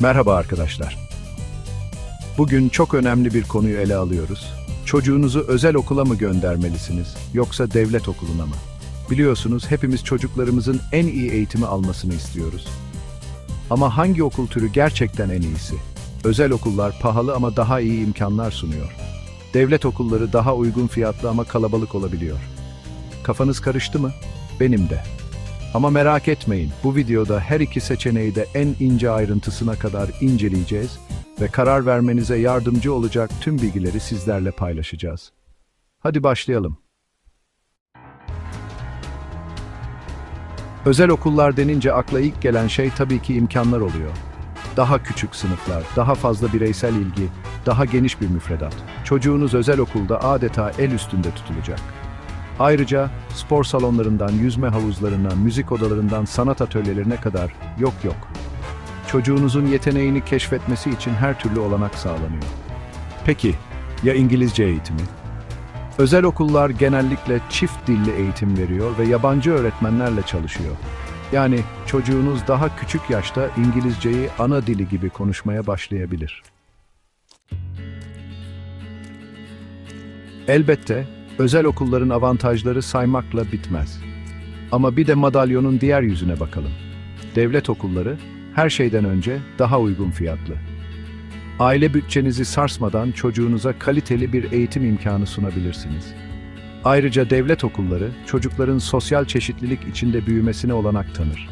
Merhaba arkadaşlar. Bugün çok önemli bir konuyu ele alıyoruz. Çocuğunuzu özel okula mı göndermelisiniz yoksa devlet okuluna mı? Biliyorsunuz hepimiz çocuklarımızın en iyi eğitimi almasını istiyoruz. Ama hangi okul türü gerçekten en iyisi? Özel okullar pahalı ama daha iyi imkanlar sunuyor. Devlet okulları daha uygun fiyatlı ama kalabalık olabiliyor. Kafanız karıştı mı? Benim de. Ama merak etmeyin, bu videoda her iki seçeneği de en ince ayrıntısına kadar inceleyeceğiz ve karar vermenize yardımcı olacak tüm bilgileri sizlerle paylaşacağız. Hadi başlayalım. Özel okullar denince akla ilk gelen şey tabii ki imkanlar oluyor. Daha küçük sınıflar, daha fazla bireysel ilgi, daha geniş bir müfredat. Çocuğunuz özel okulda adeta el üstünde tutulacak. Ayrıca spor salonlarından yüzme havuzlarına, müzik odalarından sanat atölyelerine kadar yok yok. Çocuğunuzun yeteneğini keşfetmesi için her türlü olanak sağlanıyor. Peki, ya İngilizce eğitimi? Özel okullar genellikle çift dilli eğitim veriyor ve yabancı öğretmenlerle çalışıyor. Yani çocuğunuz daha küçük yaşta İngilizceyi ana dili gibi konuşmaya başlayabilir. Elbette özel okulların avantajları saymakla bitmez. Ama bir de madalyonun diğer yüzüne bakalım. Devlet okulları her şeyden önce daha uygun fiyatlı. Aile bütçenizi sarsmadan çocuğunuza kaliteli bir eğitim imkanı sunabilirsiniz. Ayrıca devlet okulları çocukların sosyal çeşitlilik içinde büyümesine olanak tanır.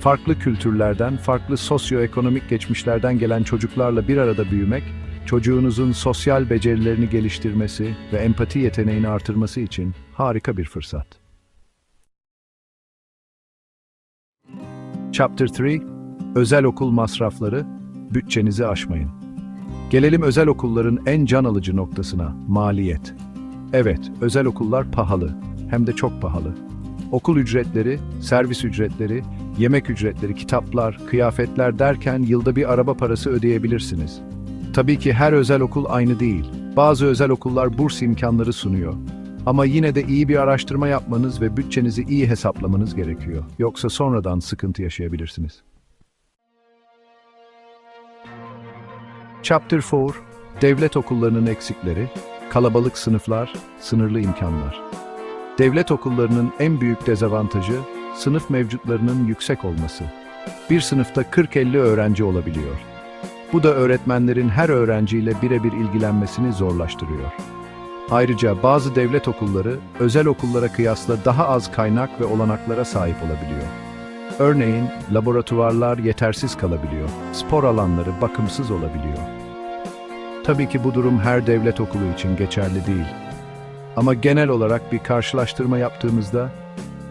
Farklı kültürlerden, farklı sosyoekonomik geçmişlerden gelen çocuklarla bir arada büyümek, çocuğunuzun sosyal becerilerini geliştirmesi ve empati yeteneğini artırması için harika bir fırsat. Chapter 3 Özel okul masrafları, bütçenizi aşmayın. Gelelim özel okulların en can alıcı noktasına, maliyet. Evet, özel okullar pahalı, hem de çok pahalı. Okul ücretleri, servis ücretleri, yemek ücretleri, kitaplar, kıyafetler derken yılda bir araba parası ödeyebilirsiniz. Tabii ki her özel okul aynı değil. Bazı özel okullar burs imkanları sunuyor. Ama yine de iyi bir araştırma yapmanız ve bütçenizi iyi hesaplamanız gerekiyor. Yoksa sonradan sıkıntı yaşayabilirsiniz. Chapter 4 Devlet okullarının eksikleri, kalabalık sınıflar, sınırlı imkanlar. Devlet okullarının en büyük dezavantajı sınıf mevcutlarının yüksek olması. Bir sınıfta 40-50 öğrenci olabiliyor. Bu da öğretmenlerin her öğrenciyle birebir ilgilenmesini zorlaştırıyor. Ayrıca bazı devlet okulları özel okullara kıyasla daha az kaynak ve olanaklara sahip olabiliyor. Örneğin laboratuvarlar yetersiz kalabiliyor, spor alanları bakımsız olabiliyor. Tabii ki bu durum her devlet okulu için geçerli değil. Ama genel olarak bir karşılaştırma yaptığımızda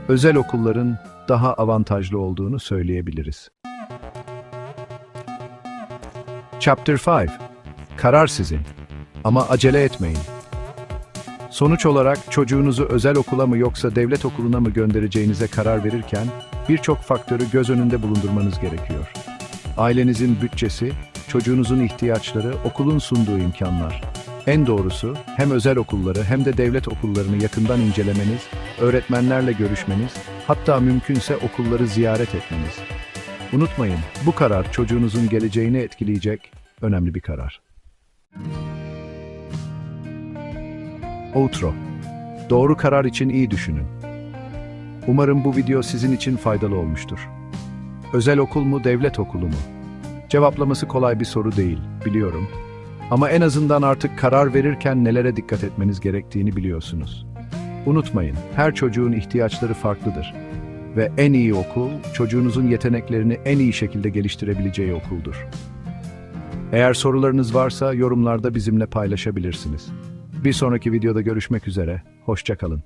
özel okulların daha avantajlı olduğunu söyleyebiliriz. Chapter 5 Karar sizin. Ama acele etmeyin. Sonuç olarak çocuğunuzu özel okula mı yoksa devlet okuluna mı göndereceğinize karar verirken birçok faktörü göz önünde bulundurmanız gerekiyor. Ailenizin bütçesi, çocuğunuzun ihtiyaçları, okulun sunduğu imkanlar. En doğrusu hem özel okulları hem de devlet okullarını yakından incelemeniz, öğretmenlerle görüşmeniz, hatta mümkünse okulları ziyaret etmeniz. Unutmayın, bu karar çocuğunuzun geleceğini etkileyecek önemli bir karar. Outro. Doğru karar için iyi düşünün. Umarım bu video sizin için faydalı olmuştur. Özel okul mu, devlet okulu mu? Cevaplaması kolay bir soru değil, biliyorum. Ama en azından artık karar verirken nelere dikkat etmeniz gerektiğini biliyorsunuz. Unutmayın, her çocuğun ihtiyaçları farklıdır. Ve en iyi okul, çocuğunuzun yeteneklerini en iyi şekilde geliştirebileceği okuldur. Eğer sorularınız varsa yorumlarda bizimle paylaşabilirsiniz. Bir sonraki videoda görüşmek üzere, hoşçakalın.